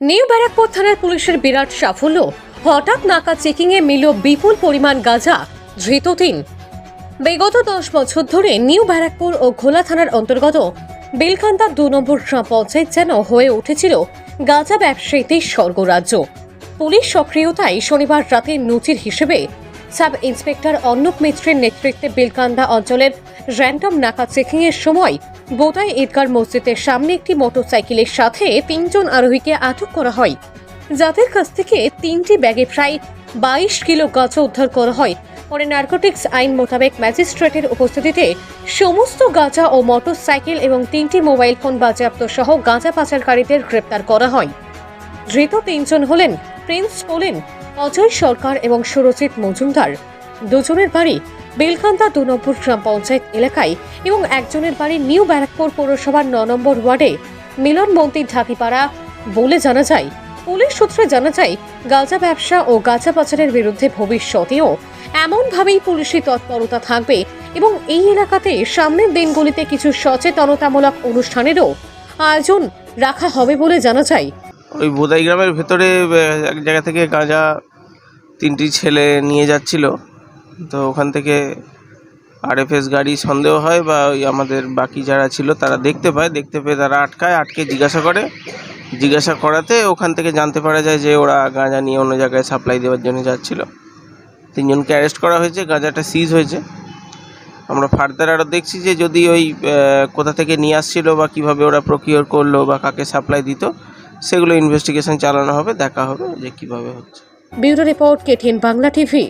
New Barrackpore থানার পুলিশের বিরাট সাফল্য। হঠাৎ নাকা চেকিংয়ে মিলল বিপুল পরিমাণ গাঁজা, ধৃত তিন। বিগত দশ বছর ধরে নিউ ব্যারাকপুর ও ঘোলা থানার অন্তর্গত বেলকান্দা দু নম্বর পঞ্চায়েত যেন হয়ে উঠেছিল গাঁজা ব্যবসায়ীদের স্বর্গরাজ্য। পুলিশ সক্রিয়তায় শনিবার রাতে নজির হিসেবে সাব ইন্সপেক্টর অর্ণব মিত্রের নেতৃত্বে বেলকান্দা অঞ্চলের র্যান্ডম নাকা চেকিংয়ের সময় বোদাই ঈদগার মসজিদের সামনে একটি মোটরসাইকেলের সাথে তিনজন আরোহীকে আটক করা হয়। যাদের কাছ থেকে তিনটি ব্যাগে প্রায় বাইশ কিলো গাঁজা উদ্ধার করা হয়। পরে নার্কোটিক্স আইন মোতাবেক ম্যাজিস্ট্রেটের উপস্থিতিতে সমস্ত গাঁজা ও মোটরসাইকেল এবং তিনটি মোবাইল ফোন বাজেয়াপ্ত সহ গাঁজা পাচারকারীদের গ্রেপ্তার করা হয়। ধৃত তিনজন হলেন প্রিন্স পোলেন অজয় সরকার এবং সুরজিৎ মজুমদার। দুজনের বাড়ি বেলকান্দা দু নম্বর গ্রাম পঞ্চায়েত এলাকায় এবং একজনের বাড়ি নিউ ব্যারাকপুর পৌরসভার ন নম্বর ওয়ার্ডে মিলন মন্দির ঢাকিপাড়া বলে জানা যায়, পুলিশ সূত্রে জানা যায়, গাঁজা ব্যবসা ও গাঁজা পাচারের বিরুদ্ধে ভবিষ্যতেও এমনভাবেই পুলিশি তৎপরতা থাকবে এবং এই এলাকাতে সামনের দিনগুলিতে কিছু সচেতনতামূলক অনুষ্ঠানেরও আয়োজন রাখা হবে বলে জানা যায়। ওই বোদাই গ্রামের ভেতরে এক জায়গা থেকে গাঁজা তিনটি ছেলে নিয়ে যাচ্ছিল। তো ওখান থেকে আরএফএস গাড়ি সন্দেহ হয় বা ওই আমাদের বাকি যারা ছিল তারা দেখতে পায়, দেখতে পেয়ে তারা আটকায়, আটকে জিজ্ঞাসা করে। জিজ্ঞাসা করাতে ওখান থেকে জানতে পারা যায় যে ওরা গাঁজা নিয়ে অন্য জায়গায় সাপ্লাই দেওয়ার জন্য যাচ্ছিল। তিনজনকে অ্যারেস্ট করা হয়েছে, গাঁজাটা সিজ হয়েছে। আমরা ফার্দার আরও দেখছি যে যদি ওই কোথা থেকে নিয়ে আসছিল বা কীভাবে ওরা প্রকিওর করল বা কাকে সাপ্লাই দিত, সেগুলো ইনভেস্টিগেশন চালানো হবে, দেখা হবে যে কীভাবে হচ্ছে। Bureau report KTN Bangla TV.